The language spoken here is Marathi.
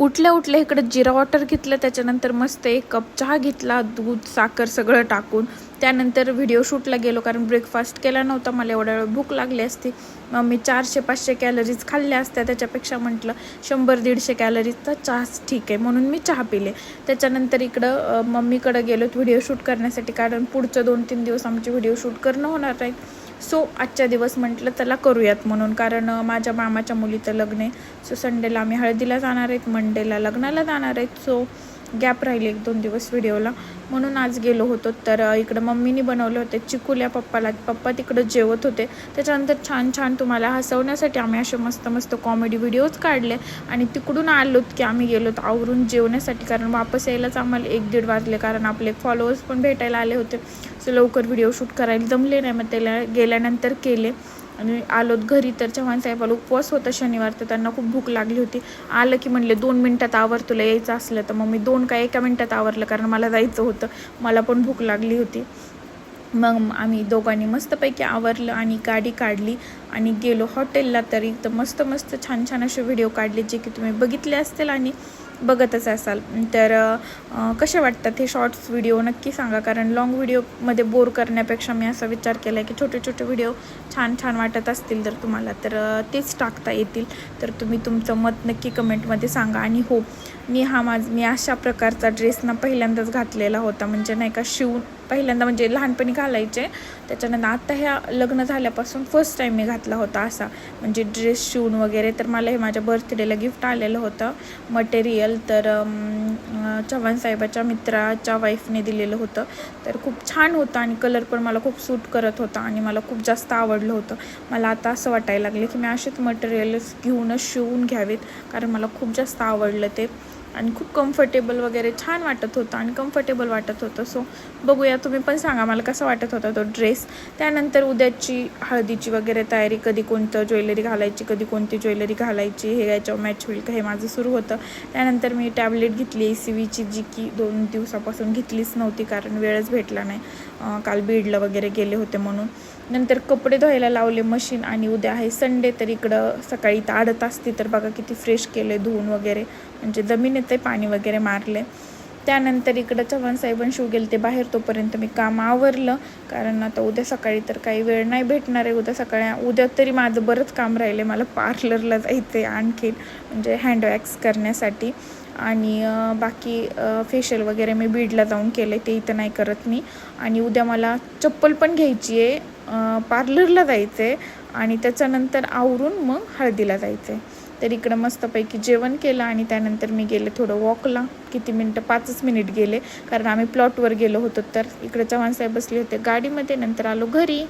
उठल्या उठल्या इकडं जिरा वॉटर घेतलं त्याच्यानंतर मस्त एक कप चहा घेतला दूध साखर सगळं टाकून. त्यानंतर व्हिडिओ शूटला गेलो कारण ब्रेकफास्ट केला नव्हता मला एवढ्या वेळ भूक लागली असती. मग मी चारशे पाचशे कॅलरीज खाल्ल्या असत्या त्याच्यापेक्षा म्हटलं शंभर दीडशे कॅलरीजचा चहाच ठीक आहे म्हणून मी चहा पिले. त्याच्यानंतर इकडं मम्मीकडं गेलो व्हिडिओ शूट करण्यासाठी कारण पुढचं दोन तीन दिवस आमचे व्हिडिओ शूट करणं होणार आहे. सो आजच्या दिवस म्हटलं त्याला करूयात म्हणून. कारण माझ्या मामाच्या मुलीचं लग्न आहे. सो संडेला आम्ही हळदीला जाणार आहेत मंडेला लग्नाला जाणार आहेत. सो गॅप राहिली एक दोन दिवस व्हिडिओला. म्हणून आज गेलो होतो. तर इकडं मम्मीनी बनवले होते चिकुल्या पप्पाला. पप्पा तिकडं जेवत होते. त्याच्यानंतर छान छान तुम्हाला हसवण्यासाठी आम्ही असे मस्त मस्त कॉमेडी व्हिडिओज काढले. आणि तिकडून आलोत की आम्ही गेलो आवरून जेवण्यासाठी. कारण वापस यायलाच आम्हाला एक दीड वाजले. कारण आपले फॉलोअर्स पण भेटायला आले होते. सो लवकर व्हिडिओ शूट करायला जमले नाही मग त्याला गेल्यानंतर केले. आणि आलोत घरी तर चव्हाण साहेबाला उपवास होता शनिवार तर त्यांना खूप भूक लागली होती. आलं की म्हणले दोन मिनटात आवर तुला यायचं असलं तर मग मी दोन काय एका मिनटात आवरलं कारण मला जायचं होतं. मला पण भूक लागली होती. मग आम्ही दोघांनी मस्तपैकी आवरलं आणि गाडी काढली आणि गेलो हॉटेलला. तरी तर मस्त मस्त छान छान असे व्हिडिओ काढले जे की तुम्ही बघितले असतील आणि बघतच असाल. तर कसे वाटतात हे शॉर्ट्स व्हिडिओ नक्की सांगा. कारण लॉंग व्हिडिओमध्ये बोर करण्यापेक्षा मी असा विचार केला आहे की छोटे छोटे व्हिडिओ छान छान वाटत असतील तर तुम्हाला. तर तेच टाकता येतील. तर तुम्ही तुमचं मत नक्की कमेंटमध्ये सांगा. आणि हो मी हा माझ मी अशा प्रकारचा ड्रेस ना पहिल्यांदाच घातलेला होता. म्हणजे नाही का शिवून पहिल्यांदा म्हणजे लहानपणी घालायचे. त्याच्यानंतर आता ह्या लग्न झाल्यापासून फर्स्ट टाईम मी घातला होता असा. म्हणजे ड्रेस शिवून वगैरे. तर मला हे माझ्या बर्थडेला गिफ्ट आलेलं होतं. मटेरियल तर चव्हाण साहेबाच्या मित्राच्या वाईफने दिलेलं होतं. तर खूप छान होतं आणि कलर पण मला खूप सूट करत होता आणि मला खूप जास्त आवडलं होतं. मला आता असं वाटायला लागलं की मी असेच मटेरियल्स घेऊनच शिवून घ्यावेत कारण मला खूप जास्त आवडलं ते. आणि खूप कम्फर्टेबल वगैरे छान वाटत होतं आणि कम्फर्टेबल वाटत होतं. सो बघूया तुम्ही पण सांगा मला कसा वाटत होता तो ड्रेस त्यानंतर उद्याची हळदीची वगैरे तयारी कधी कोणतं ज्वेलरी घालायची कधी कोणती ज्वेलरी घालायची हे याच्यावर मॅच होईल का हे माझं सुरू होतं. त्यानंतर मी टॅबलेट घेतली ए सी व्हीची जी की दोन दिवसापासून घेतलीच नव्हती कारण वेळच भेटला नाही. काल बीडला वगैरे गेले होते म्हणून. नंतर कपडे धुवायला लावले मशीन आणि उद्या आहे संडे तर इकडं सकाळी ताडत असते तर बघा किती फ्रेश केले धुवून वगैरे. म्हणजे जमिनीत ते पाणी वगैरे मारले त्यानंतर इकडं चव्हाण साहेबांनी शिव गेले ते बाहेर तोपर्यंत मी काम आवरलं. कारण आता उद्या सकाळी तर काही वेळ नाही भेटणार आहे. उद्या सकाळी उद्या तरी माझं बरंच काम राहिलं आहे मला पार्लरला जायचं आहे आणखीन म्हणजे हँडवॅक्स करण्यासाठी. आणि बाकी फेशियल वगैरे मी बीडला जाऊन केलं आहे ते इथं नाही करत मी. आणि उद्या मला चप्पल पण घ्यायची आहे. पार्लरला जायचं आहे आणि त्याच्यानंतर आवरून मग हळदीला जायचं आहे तर इकडं मस्तपैकी जेवण केलं आणि त्यानंतर मी गेले थोडं वॉकला किती मिनटं? पाचच मिनिट गेले. कारण आम्ही प्लॉटवर गेलो होतो. तर इकडं चव्हाण साहेब बसले होते गाडीमध्ये. नंतर आलो घरी.